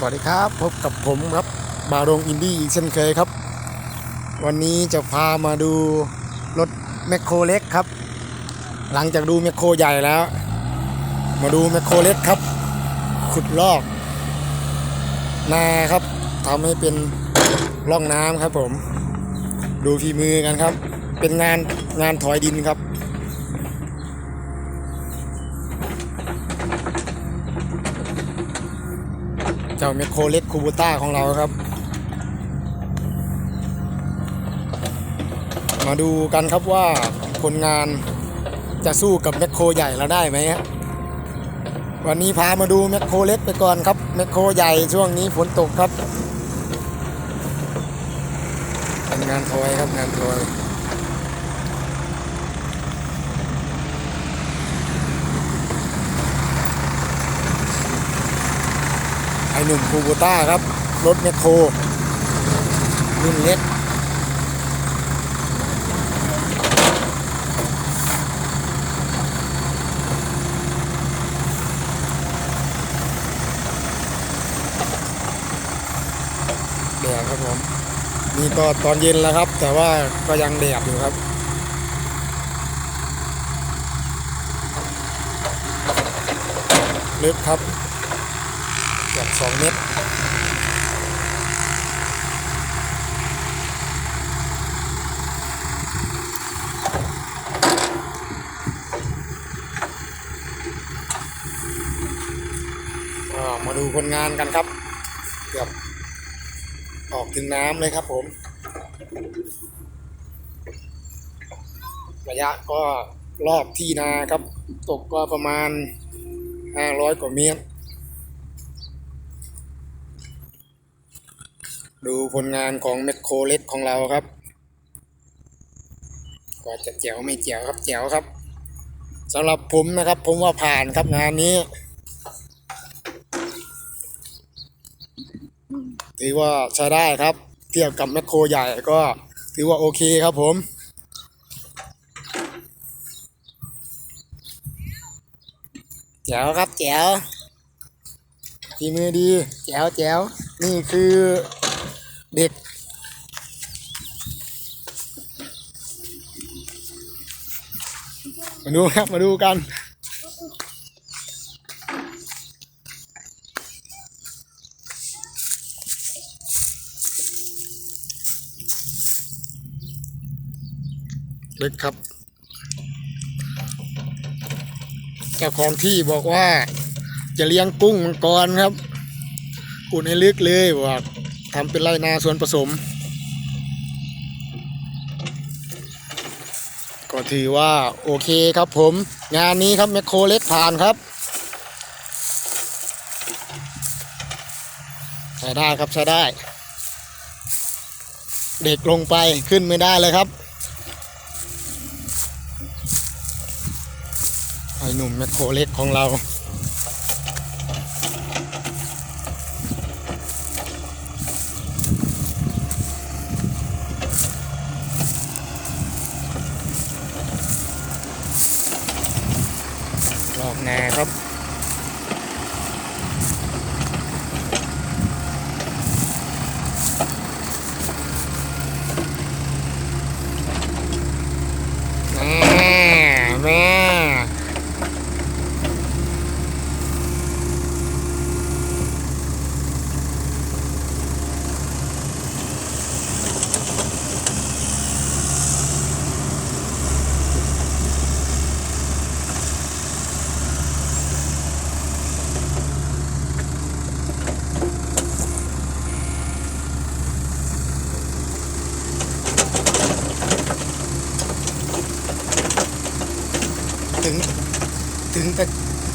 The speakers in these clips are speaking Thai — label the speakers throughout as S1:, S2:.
S1: สวัสดีครับพบกับผมครับบารงอินดี้อีกเช่นเคยครับ วันนี้จะพามาดูรถแมคโครเล็กครับ หลังจากดูแมคโครใหญ่แล้ว มาดูแมคโครเล็กครับ ขุดลอก นาครับทำให้เป็นร่องน้ำครับผม ดูฝีมือกันครับ เป็นงานงานถอยดินครับ เจ้าเมคโครเล็กคูบูต้าของเราครับ มาดูกันครับว่าผลงานจะสู้กับแมคโครใหญ่เราได้ไหมฮะวันนี้พามาดูแมคโครเล็กไปก่อนครับแมคโครใหญ่ช่วงนี้ฝนตกครับเป็นงานทอยครับงานทอย หนุ่มคูบูต้าครับ รถแมคโครรุ่นเล็กแดดครับผมนี่ก็ตอนเย็นแล้วครับ แต่ว่าก็ยังแดดอยู่ครับลึกครับ สองเมตรอ่ามาดูผลงานกันครับเกือบออกถึงน้ำเลยครับผม ระยะก็รอบที่นาครับ ตกก็ประมาณ 500 กว่าเมตร ดูผลงานของแมคโครเล็กของเราครับก็จะแจ๋วไม่แจ๋วครับแจ๋วครับสำหรับผมนะครับ ผมว่าผ่านครับงานนี้ ถือว่าใช้ได้ครับ เทียบกับแมคโครใหญ่ก็ถือว่าโอเคครับผมแจ๋วครับแจ๋วฝีมือดีแจ๋วแจ๋วนี่คือ เด็กมาดูครับ มาดูกัน เล็กครับ เจ้าของที่บอกว่า จะเลี้ยงกุ้งมังกรครับ กุดให้ลึกเลยบอก ทำเป็นไรนาสวนผสม ก็ถือว่าโอเคครับผม งานนี้ครับแมคโครเล็กผ่านครับ ใช้ได้ครับใช้ได้ เด็กลงไปขึ้นไม่ได้เลยครับไอหนุ่มแมคโครเล็กของเรา นะครับ แม่แม่ ถึงถึงแต่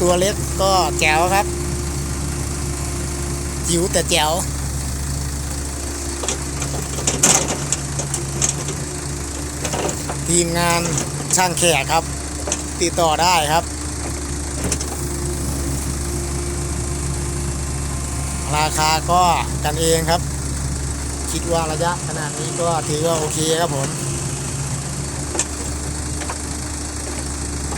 S1: ตัวเล็กก็แจ๋วครับ จิ๋วแต่แจ๋วทีมงานช่างแขกครับ ติดต่อได้ครับ ราคาก็กันเองครับ คิดว่าระยะขนาดนี้ก็ถือว่าโอเคครับผม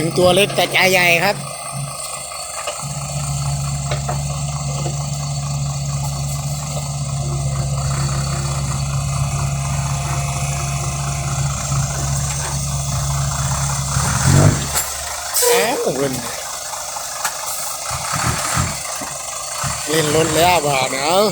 S1: ถึงตัวเล็กแต่ใจใหญ่ครับ แอ้วเล่นเล่นรถแล้วบ่าเนาะ